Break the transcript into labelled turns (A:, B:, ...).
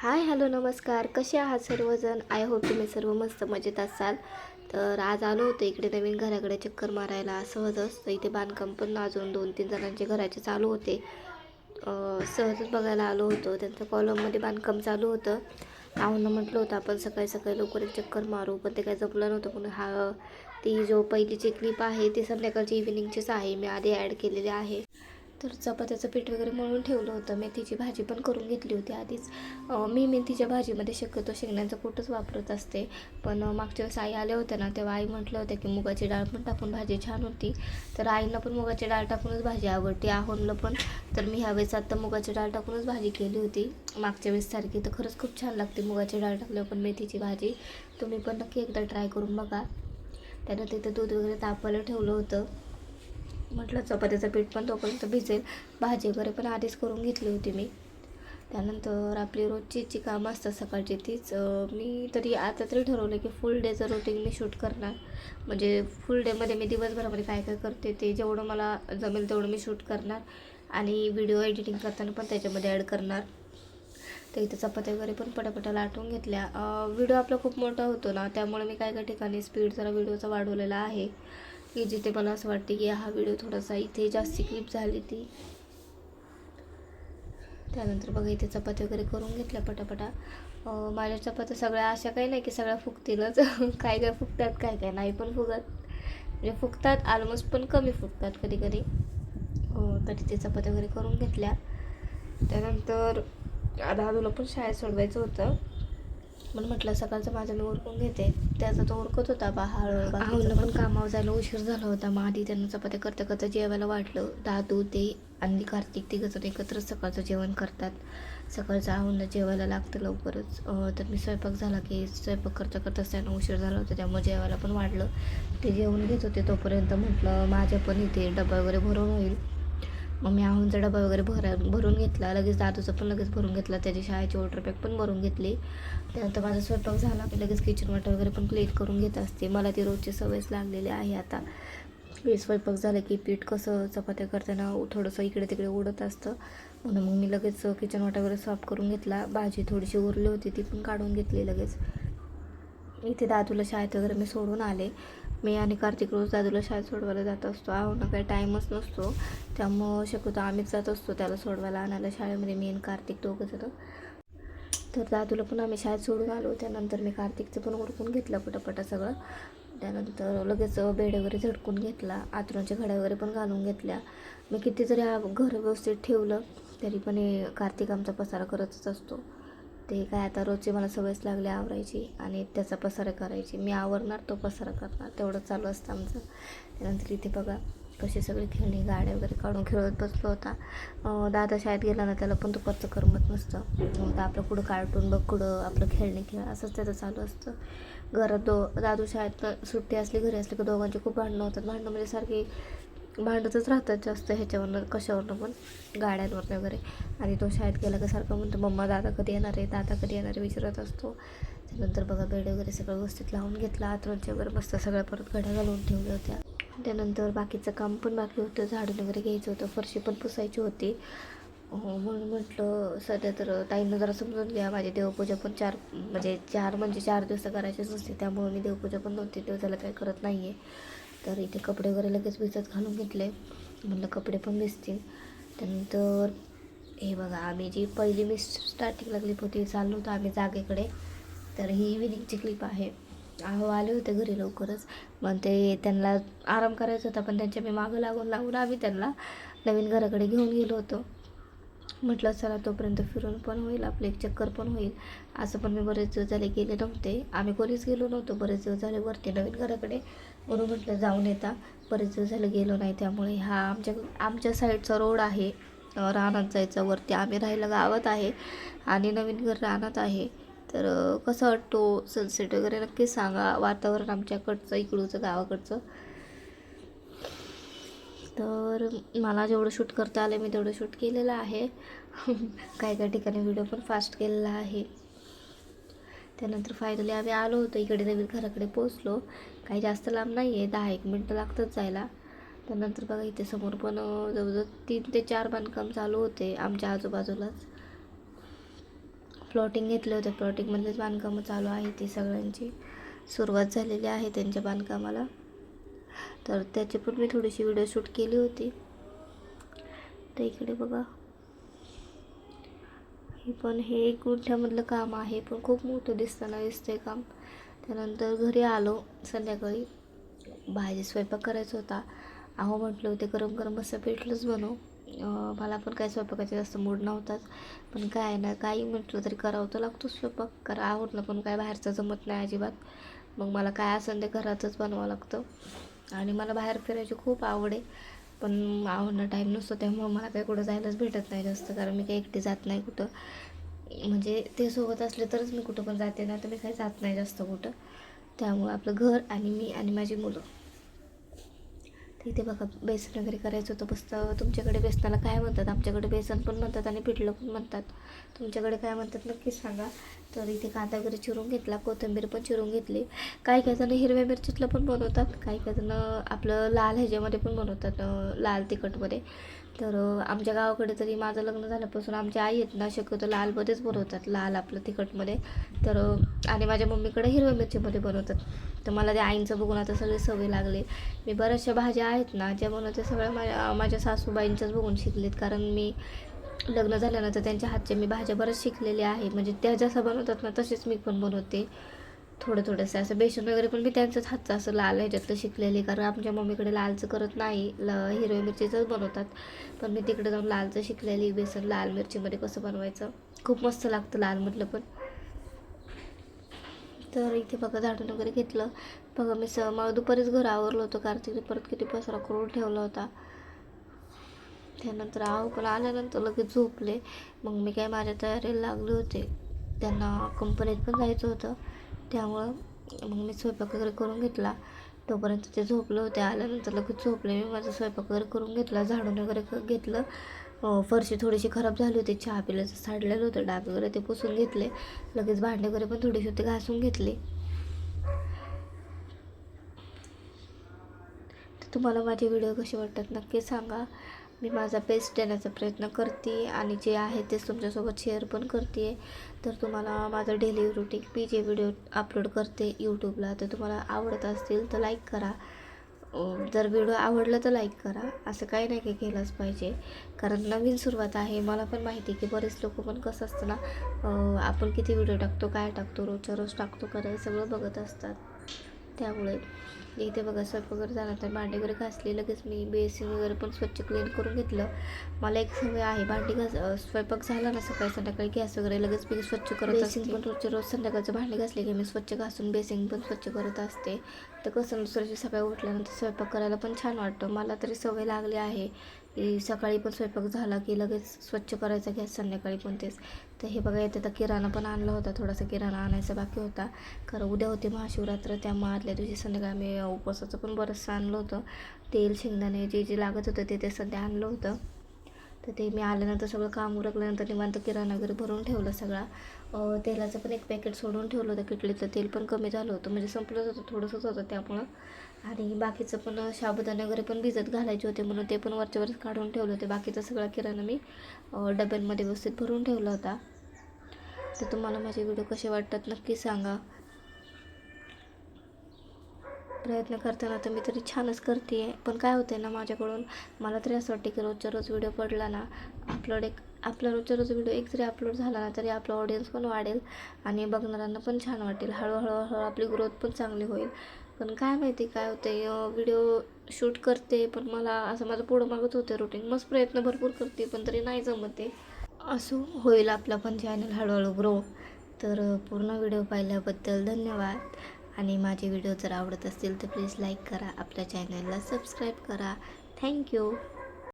A: Hi hello नमस्कार. कसे आहात सर्वजण? आय होप तुम्ही सर्व मस्त मजेत असाल. तर आज आलो होतो इकडे नवीन घराकडे चक्कर मारायला. सहजच तर इथे बांधकाम पण अजून दोन तीन जणांचे घराचे चालू होते. सहजच बघायला आलो होतो. त्यांचं कॉलममध्ये बांधकाम चालू होतं. आव्हानं म्हटलं होतं आपण सकाळी सकाळी लवकर एक चक्कर मारू. पण ते काय जमलं नव्हतं. पण हा ती जो पहिलीची क्लिप आहे ती संध्याकाळची इव्हिनिंगचीच आहे. मी आधी ॲड केलेली आहे. तर चपात्याचं पीठ वगैरे मळून ठेवलं होतं. मेथीची भाजी पण करून घेतली होती. आधीच मी मेथीच्या भाजीमध्ये शक्यतो शेंगण्याचं कूटच वापरत असते. पण मागच्या वेळेस आई आल्या होत्या ना तेव्हा आई म्हटलं होत्या की मुगाची डाळ पण टाकून भाजी छान होती. तर आईंना पण मुगाची डाळ टाकूनच भाजी आवडते आहोनलं पण. तर मी ह्यावेळेस आता मुगाची डाळ टाकूनच भाजी केली होती. मागच्या वेळेस सारखी तर खरंच खूप छान लागते मुगाची डाळ टाकल्यावर पण मेथीची भाजी. तुम्ही पण नक्की एकदा ट्राय करून बघा. त्यानं तिथं दूध वगैरे तापायला ठेवलं होतं. म्हटलं चपात्याचं पीठ पण तोपर्यंत भिजेल. भाजी वगैरे पण आधीच करून घेतली होती मी. त्यानंतर आपली रोजची जी कामं असतात सकाळची तीच मी तरी आता तरी ठरवलं की फुल डेचं रुटीन मी शूट करणार. म्हणजे फुल डेमध्ये मी दिवसभरामध्ये काय काय करते ते जेवढं मला जमेल तेवढं मी शूट करणार. आणि व्हिडिओ एडिटिंग करताना पण त्याच्यामध्ये ॲड करणार. तर इथं चपात्या वगैरे पण पटापटा लाटून घेतल्या. व्हिडिओ आपला खूप मोठा होतो ना त्यामुळे मी काय काय ठिकाणी स्पीड जरा व्हिडिओचा वाढवलेला आहे. की जिथे मला असं वाटते की हा व्हिडिओ थोडासा इथे जास्ती क्लिप झाली ती. त्यानंतर बघा इथे चपाती वगैरे करून घेतल्या पटापटा. माझ्या चपात्या सगळ्या अशा काही नाही की सगळ्या फुगतीलच. काय काय फुगतात काय काय नाही पण फुगत. म्हणजे फुगतात ऑलमोस्ट पण कमी फुगतात कधी कधी हो, तरी ते चपात्या वगैरे करून घेतल्या. त्यानंतर दादूला पण शाळेत सोडवायचं होतं. म्हणून म्हटलं सकाळचं माझं मी उरकून घेते. त्याचा तो उरकत होता बा हळू आहूला पण. कामावर जायला उशीर झाला होता. मग आधी त्यांना चपात्या करता करता जेवायला वाटलं. दादू ते आणि कार्तिक तिघंजण एकत्रच सकाळचं जेवण करतात. सकाळचं आहूला जेवायला लागतं लवकरच. तर मी स्वयंपाक झाला की स्वयंपाक करता करताच त्यांना उशीर झाला होता. त्यामुळे जेवायला पण वाढलं. ते जेवण घेत होते तोपर्यंत म्हटलं माझ्या पण इथे डबा वगैरे भरून होईल. मग मी आहूनचा डबा वगैरे भरा भरून घेतला. लगेच दादूचा पण लगेच भरून घेतला. त्याची शाळेची वॉटर पॅक पण भरून घेतली. त्यानंतर माझा स्वयंपाक झाला. की लगेच किचन वाटर वगैरे पण क्लीन करून घेत असते. मला ती रोजची सवयच लागलेली आहे आता. मी स्वयंपाक झालं की पीठ कसं चपात्या करताना थोडंसं इकडे तिकडे उडत असतं. म्हणून मग मी लगेच किचन वाटा वगैरे साफ करून घेतला. भाजी थोडीशी उरली होती ती पण काढून घेतली लगेच. इथे दादूला शाळेत वगैरे मी सोडून आले. मी आणि कार्तिक रोज दादूला शाळेत सोडवायला जात असतो. ना काही टाईमच नसतो. त्यामुळं शक्यतो आम्हीच जात असतो त्याला सोडवायला आणायला शाळेमध्ये मी आणि कार्तिक दोघं जण. तर दादूला पण आम्ही शाळेत सोडून आलो. त्यानंतर मी कार्तिकचं पण उरकून घेतलं पटापटा सगळं. त्यानंतर लगेच बेड वगैरे झटकून घेतला. आतुराच्या घड्या वगैरे पण घालून घेतल्या. मी किती जरी घर व्यवस्थित ठेवलं तरी पण हे कार्तिक आमचा पसारा करतच असतो. ते काय आता रोजची मला सवयच लागली आवरायची आणि त्याचा पसारा करायची. मी आवरणार तो पसारा करणार. तेवढं चालू असतं आमचं. त्यानंतर इथे बघा कशी सगळी खेळणी गाड्या वगैरे काढून खेळत बसलो होता. दादा शाळेत गेला ना त्याला पण दुपारचं करमत नसतं. मग आपलं कुठं कार्टून बघ कुठं आपलं खेळणे खेळ असंच त्याचं चालू असतं. घरात दो दादू शाळेत सुट्टी असली घरी असली की दोघांची खूप भांडणं होतात. भांडणं म्हणजे सारखी भांडतच राहतात जास्त ह्याच्यावरनं कशावरनं पण? गाड्यांवरनं वगैरे. आणि तो शाळेत गेला का सारखं म्हणतो मम्मा दादा कधी येणार आहे? दादा कधी येणार आहे? विचारत असतो. त्यानंतर बघा बेड वगैरे सगळं व्यवस्थित लावून घेतला. आतरोनच्या वगैरे मस्त सगळ्या परत घड्या घालून ठेवल्या होत्या. त्यानंतर बाकीचं काम पण बाकी होतं. झाडून वगैरे घ्यायचं होतं. फरशी पण पुसायची होती. म्हणून म्हटलं सध्या तर ताईंना जरा समजून घ्या. माझी देवपूजा पण चार म्हणजे चार म्हणजे चार दिवस करायचीच नसते. त्यामुळे मी देवपूजा पण दोन तीन दिवसाला काही करत नाही आहे तर इथे कपडे वगैरे लगेच भिजत घालून घेतले. म्हणलं कपडे पण भिजतील. त्यानंतर हे बघा आम्ही जी पहिली मी स्टार्टिंगला क्लिप होती चाललो होतो आम्ही जागेकडे. तर ही इव्हिनिंगची क्लिप आहे. अहो आले होते घरी लवकरच. मग ते त्यांना आराम करायचा होता पण त्यांच्या मी मागं लागून लागून आम्ही त्यांना नवीन घराकडे घेऊन गेलो होतो. म्हटलं चला तोपर्यंत फिरून पण होईल आपलं एक चक्कर पण होईल. असं पण मी बरेच दिवस झाले गेले नव्हते. आम्ही कोणीच गेलो नव्हतो. बरेच दिवस झाले वरती नवीन घराकडे. म्हणून म्हटलं जाऊन येता. बरेच दिवस झाले गेलो नाही. त्यामुळे हा आमच्या आमच्या साईडचा रोड आहे. रानात जायचा. वरती आम्ही राहायला गावात आहे. आणि नवीन घर रानात आहे. तर कसं वाटतो? सनसेट वगैरे नक्की सांगा. वातावरण आमच्याकडचं इकडूचं गावाकडचं. तर मला जेवढं शूट करता आलं मी तेवढं शूट केलेलं आहे. काही काही ठिकाणी व्हिडिओ पण फास्ट केलेला आहे. त्यानंतर फायनली आम्ही आलो होतो इकडे नवीन घराकडे पोचलो काही जास्त लांब नाही आहे दहा एक मिनटं लागतात जायला. त्यानंतर बघा इथे समोर पण जवळजवळ तीन ते चार बांधकाम चालू होते आमच्या आजूबाजूलाच. प्लॉटिंग घेतले होते. प्लॉटिंगमधलेच बांधकामं चालू आहे ती सगळ्यांची सुरुवात झालेली आहे त्यांच्या बांधकामाला. तर त्याची पण मी थोडीशी व्हिडिओ शूट केली होती. तर इकडे बघा. हे पण हे एक गुंठ्यामधलं काम आहे पण खूप मोठं दिसताना दिसतंय काम. त्यानंतर घरी आलो संध्याकाळी. भाजी स्वयंपाक करायचा होता. अहो म्हटलं होते गरम गरम असं पेटलंच बनव. मला पण काय स्वयंपाकाचे जास्त मूड नव्हताच. पण काय ना काही म्हटलं तरी करावं तर लागतो स्वयंपाक. करा आवडलं पण काय बाहेरचं जमत नाही अजिबात. मग मला काय असेल ते घरातच बनवावं लागतं. आणि मला बाहेर फिरायची खूप आवड आहे. पण आवडणं टाईम नसतो त्यामुळं मला काही कुठं जायलाच भेटत नाही जास्त कारण मी काही एकटी जात नाही कुठं. म्हणजे ते सोबत असले तरच मी कुठं पण जाते ना तर मी काही जात नाही जास्त कुठं. त्यामुळं आपलं घर आणि मी आणि माझी मुलं. तर इथे बघा बेसन वगैरे करायचं होतं मस्त. तुमच्याकडे बेसनाला काय म्हणतात? आमच्याकडे बेसन पण म्हणतात आणि पिठलं पण म्हणतात. तुमच्याकडे काय म्हणतात नक्की सांगा. तर इथे कांदा वगैरे चिरून घेतला कोथिंबीर पण चिरून घेतली. काही काही जण हिरव्या मिरचीतलं पण बनवतात काही काही जण आपलं लाल ह्याच्यामध्ये पण बनवतात लाल तिखटमध्ये. तर आमच्या गावाकडे तरी माझं लग्न झाल्यापासून आमच्या आई आहेत ना शक्यतो लालमध्येच बनवतात लाल आपलं तिखटमध्ये. तर आणि माझ्या मम्मीकडे हिरव्या मिरचीमध्ये बनवतात. तर मला त्या आईंचं बघून आता सगळी सवय लागली. मी बऱ्याचशा भाज्या आहेत ना ज्या बनवते सगळ्या माझ्या माझ्या सासूबाईंच्याच बघून शिकलेत. कारण मी लग्न झाल्यानंतर त्यांच्या हातच्या मी भाज्या बऱ्याच शिकलेल्या आहे. म्हणजे त्या जसं बनवतात ना तसेच मी पण बनवते. थोडं थोडंसं असं बेसन वगैरे पण मी त्यांचंच हातचं असं लाल ह्याच्यातलं शिकलेले कारण आमच्या मम्मीकडे लालचं करत नाही. ल हिरव्या मिरचीचंच बनवतात. पण मी तिकडे जाऊन लालचं शिकलेली बेसन लाल मिरचीमध्ये कसं बनवायचं? खूप मस्त लागतं लाल म्हटलं पण. तर इथे बघा झाडून वगैरे घेतलं. बघा मी स मला दुपारीच घर आवरलं होतं. कार्तिकने परत किती पसरा करून ठेवला होता. त्यानंतर आहो पण आल्यानंतर लगेच झोपले. मग मी काय माझ्या तयारीला लागले होते. त्यांना कंपनीत पण जायचं होतं. त्यामुळं मग मी स्वयंपाक वगैरे करून घेतला. तोपर्यंत ते झोपले होते. आल्यानंतर लगेच झोपले. मी माझा स्वयंपाक वगैरे करून घेतला. झाडून वगैरे घेतलं. फरशी थोडीशी खराब झाली होती. चहा पिल्याचं साडलेलं होतं. डाग वगैरे ते पुसून घेतले. लगेच भांडे वगैरे पण थोडीशी होते. घासून घेतले. तर तुम्हाला माझे व्हिडिओ कसे वाटतात नक्की सांगा. मी माझा बेस्ट देण्याचा प्रयत्न करते आणि जे आहे तेच तुमच्यासोबत शेअर पण करते. तर तुम्हाला माझं डेली रुटीन मी जे व्हिडिओ अपलोड करते यूट्यूबला तर तुम्हाला आवडत असतील तर लाईक करा. जर व्हिडिओ आवडला तर लाईक करा. असं काही नाही काही केलंच पाहिजे. कारण नवीन सुरुवात आहे. मला पण माहिती आहे की बरेच लोक पण कसं असतं ना आपण किती व्हिडिओ टाकतो काय टाकतो रोजच्या रोज टाकतो का नाही सगळं बघत असतात. त्यामुळे. इथे बघा स्वयंपाक वगैरे झाल्यानंतर भांडी वगैरे घासली लगेच मी बेसिन वगैरे पण स्वच्छ क्लीन करून घेतलं. मला एक सवय आहे भांडी घास स्वयंपाक झाला ना सकाळी संध्याकाळी गॅस वगैरे लगेच मी स्वच्छ करत असते. पण रोजच्या रोज संध्याकाळचं भांडी घासले की मी स्वच्छ घासून बेसिंग पण स्वच्छ करत असते. तर कसं दुसऱ्या दिवशी सकाळी उठल्यानंतर स्वयंपाक करायला पण छान वाटतं. मला तरी सवय लागली आहे. सकाळी पण स्वयंपाक झाला की लगेच स्वच्छ करायचा गॅस संध्याकाळी पण तेच. तर हे बघा येते तर किराणा पण आणला होता थोडासा किराणा आणायचा बाकी होता. कारण उद्या होती महाशिवरात्र त्यामुळे आदल्या दिवशी संध्याकाळी आम्ही उपवासाचं पण बरंचसं आणलं होतं. तेल शेंगदाणे जे जे लागत होतं ते ते सध्या आणलं होतं. तर ते मी आल्यानंतर सगळं काम उरकल्यानंतर निवांत किराणा वगैरे भरून ठेवला सगळा. तेलाचं पण एक पॅकेट सोडून ठेवलं होतं किटलीचं तेल पण कमी झालं होतं. म्हणजे संपलंच होतं थोडंसंच होतं त्यामुळं. आणि बाकीचं पण साबुदाणे वगैरे पण भिजत घालायचे होते म्हणून ते पण वरच्या वरच काढून ठेवलं होते. बाकीचा सगळा किराणा मी डब्यांमध्ये व्यवस्थित भरून ठेवला होता. तर तुम्हाला माझे व्हिडिओ कसे वाटतात नक्की सांगा. प्रयत्न करताना तर मी तरी छानच करते आहे पण काय होते ना माझ्याकडून मला तरी असं वाटते की रोजच्या रोज व्हिडिओ पडला ना अपलोड एक आपला रोजच्या रोज व्हिडिओ एक जरी अपलोड झाला ना तरी आपला ऑडियन्स पण वाढेल आणि बघणाऱ्यांना पण छान वाटेल. हळूहळू आपली ग्रोथ पण चांगली होईल. पण काय माहिती काय होते व्हिडिओ शूट करते पण मला असं माझं पुढं मागत होते रुटीन मस्त प्रयत्न भरपूर करते पण तरी नाही जमते असं होईल आपला पण चॅनल हळूहळू ग्रो तर पूर्ण व्हिडिओ पाहिल्याबद्दल धन्यवाद. आणि माझे व्हिडिओ जर आवडत असतील तर प्लीज लाईक करा आपल्या चॅनलला सबस्क्राईब करा. थँक्यू